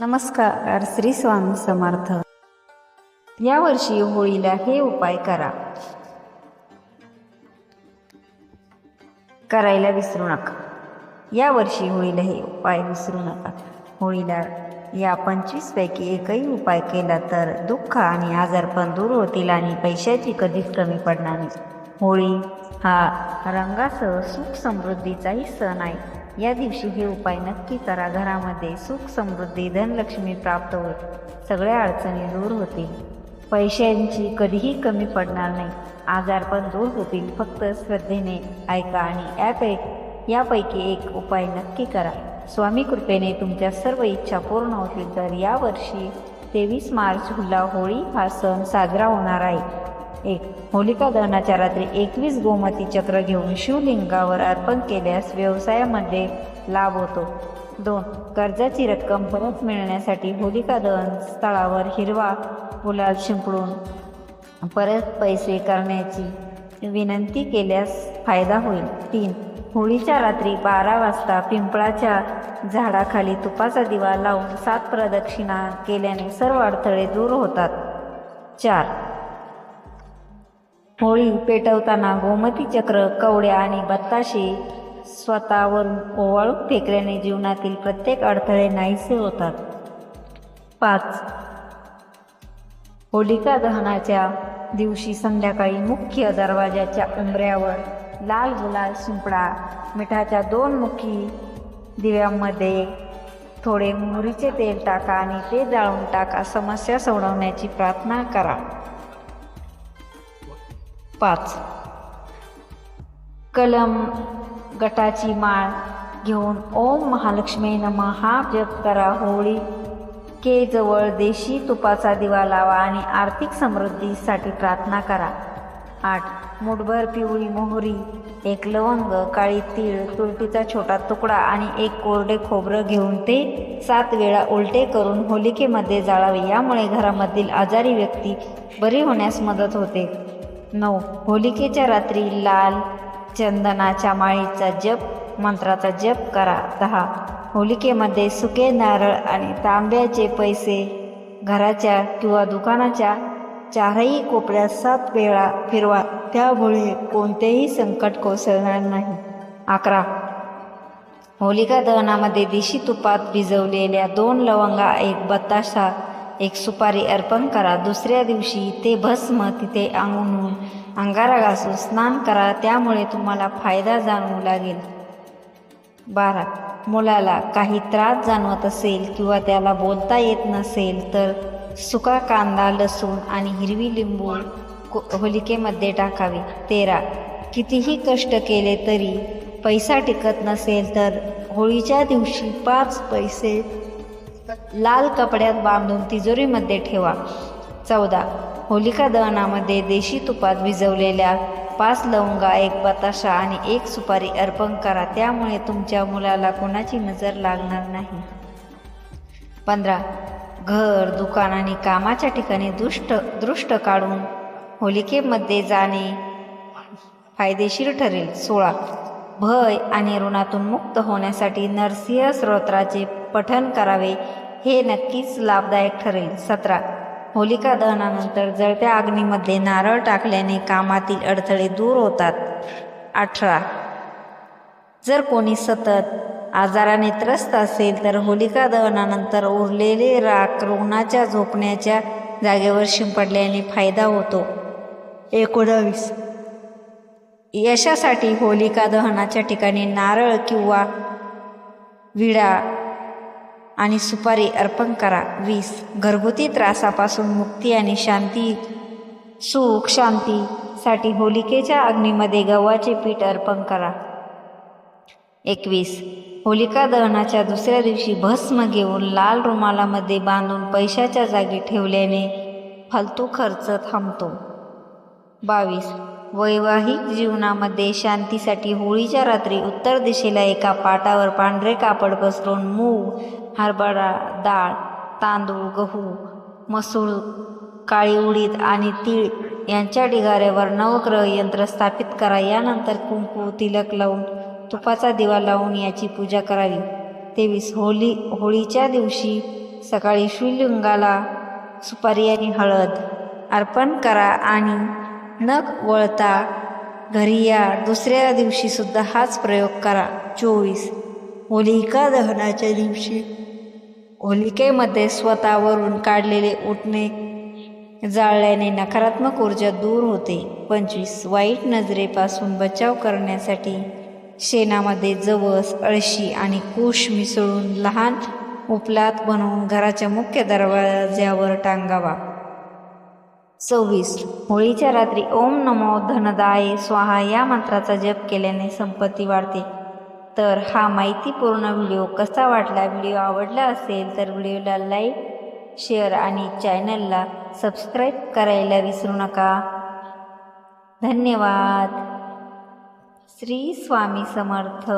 नमस्कार श्री स्वामी समर्थ. यावर्षी होळीला हे उपाय करा. करायला विसरू नका. यावर्षी होळीला हे उपाय विसरू नका. होळीला या पंचवीसपैकी एकही उपाय केला तर दुःख आणि आजारपण दूर होतील आणि पैशाची कधीच कमी पडणार नाही. होळी हा रंगासह सुख समृद्धीचाही सण आहे. या दिवशी हे उपाय नक्की करा. घरामध्ये सुख समृद्धी धनलक्ष्मी प्राप्त होईल. सगळ्या अडचणी दूर होतील. पैशांची कधीही कमी पडणार नाही. आजारपण दूर होतील. फक्त श्रद्धेने ऐका आणि ॲप एक यापैकी एक उपाय नक्की करा. स्वामी कृपेने तुमच्या सर्व इच्छा पूर्ण होतील. तर यावर्षी तेवीस मार्च हुला होळी हा सण साजरा होणार आहे. एक. होलिका दहनाच्या रात्री एकवीस गोमती चक्र घेऊन शिवलिंगावर अर्पण केल्यास व्यवसायामध्ये लाभ होतो. दोन. कर्जाची रक्कम परत मिळण्यासाठी होलिका दहन स्थळावर हिरवा गुलाल शिंपडून परत पैसे करण्याची विनंती केल्यास फायदा होईल. तीन. होळीच्या रात्री बारा वाजता पिंपळाच्या झाडाखाली तुपाचा दिवा लावून सात प्रदक्षिणा केल्याने सर्व अडथळे दूर होतात. चार. होळी पेटवताना गोमती चक्र कवड्या आणि बत्ताशे स्वतःवरून ओवाळून फेकल्याने जीवनातील प्रत्येक अडथळे नाहीसे होतात. पाच. होलिका दहनाच्या दिवशी संध्याकाळी मुख्य दरवाजाच्या उंबऱ्यावर लाल गुलाल शिंपडा मिठाच्या दोन मुखी दिव्यांमध्ये थोडे मोहरीचे तेल टाका आणि ते जाळून टाका. समस्या सोडवण्याची प्रार्थना करा. पाच. कलम गटाची माळ घेऊन ओम महालक्ष्मी नम हा जप करा होळी. के जवळ देशी तुपाचा दिवा लावा आणि आर्थिक समृद्धीसाठी प्रार्थना करा. आठ. मुठभर पिवळी मोहरी एक लवंग काळी तीळ तुरटीचा छोटा तुकडा आणि एक कोरडे खोबरं घेऊन ते सात वेळा उलटे करून होलिकेमध्ये जाळावे. यामुळे घरामधील आजारी व्यक्ती बरी होण्यास मदत होते. नऊ. होलिकेच्या रात्री लाल चंदनाच्या माळीचा जप मंत्राचा जप करा. दहा. होलिकेमध्ये सुके नारळ आणि तांब्याचे पैसे घराच्या किंवा दुकानाच्या चारही कोपऱ्यात सात वेळा फिरवा. त्यामुळे कोणतेही संकट कोसळणार नाही. अकरा. होलिका दहनामध्ये देशी तुपात भिजवलेल्या दोन लवंगा एक बताशा एक सुपारी अर्पण करा. दुसऱ्या दिवशी ते भस्म तिथे आंगणून अंगारा घासून स्नान करा. त्यामुळे तुम्हाला फायदा जाणवू लागेल. बारा. मुलाला काही त्रास जाणवत असेल किंवा त्याला बोलता येत नसेल तर सुका कांदा लसूण आणि हिरवी लिंबू को- होलिकेमध्ये टाकावे. तेरा. कितीही कष्ट केले तरी पैसा टिकत नसेल तर होळीच्या दिवशी पाच पैसे लाल कपड्यात बांधून तिजोरीमध्ये ठेवा. चौदा. होलिका दहनामध्ये देशी तुपात भिजवलेल्या पाच लवंगा एक बताशा आणि एक सुपारी अर्पण करा. त्यामुळे तुमच्या मुलाला कोणाची नजर लागणार नाही. पंधरा. घर दुकान आणि कामाच्या ठिकाणी दुष्ट दृष्ट काढून होलिकेमध्ये जाणे फायदेशीर ठरेल. सोळा. भय आणि ऋणातून मुक्त होण्यासाठी नरसिंह स्तोत्राचे पठण करावे. हे नक्कीच लाभदायक ठरेल. सतरा. होलिका दहनानंतर जळत्या अग्नीमध्ये नारळ टाकल्याने कामातील अडथळे दूर होतात. अठरा. जर कोणी सतत आजाराने त्रस्त असेल तर होलिका दहनानंतर उरलेले राख रुग्णाच्या झोपण्याच्या जागेवर शिंपडल्याने फायदा होतो. एकोणावीस. यशासाठी होलिका दहनाच्या ठिकाणी नारळ किंवा विडा आणि सुपारी अर्पण करा. वीस. घरगुती त्रासापासून मुक्ती आणि शांती सुख शांतीसाठी होलिकेच्या अग्नीमध्ये गव्हाचे पीठ अर्पण करा. एकवीस. होलिका दहनाच्या दुसऱ्या दिवशी भस्म घेऊन लाल रुमालामध्ये बांधून पैशाच्या जागी ठेवल्याने फालतू खर्च थांबतो. बावीस. वैवाहिक जीवनामध्ये शांतीसाठी होळीच्या रात्री उत्तर दिशेला एका पाटावर पांढरे कापड पसरून मूग हरभरा डाळ तांदूळ गहू मसूळ काळी उडीद आणि तीळ यांच्या ढिगाऱ्यावर नवग्रह यंत्र स्थापित करा. यानंतर कुंकू तिलक लावून तुपाचा दिवा लावून याची पूजा करावी. तेवीस होली होळीच्या दिवशी सकाळी शिवलिंगाला सुपारी आणि हळद अर्पण करा आणि नख वळता घरी या. दुसऱ्या दिवशी सुद्धा हाच प्रयोग करा. चोवीस. होलिका दहनाच्या दिवशी होलिकेमध्ये स्वतःवरून काढलेले उठणे जाळल्याने नकारात्मक ऊर्जा दूर होते. पंचवीस. वाईट नजरेपासून बचाव करण्यासाठी शेणामध्ये जवस अळशी आणि कुश मिसळून लहान उपलात बनवून घराच्या मुख्य दरवाज्यावर टांगावा. सव्वीस. होळीच्या रात्री ओम नमो धनदाय स्वाहा या मंत्राचा जप केल्याने संपत्ती वाढते. तर हा माहितीपूर्ण व्हिडिओ कसा वाटला व्हिडिओ आवडला असेल तर व्हिडिओला लाईक शेअर आणि चॅनलला सबस्क्राईब करायला विसरू नका. धन्यवाद. श्री स्वामी समर्थ.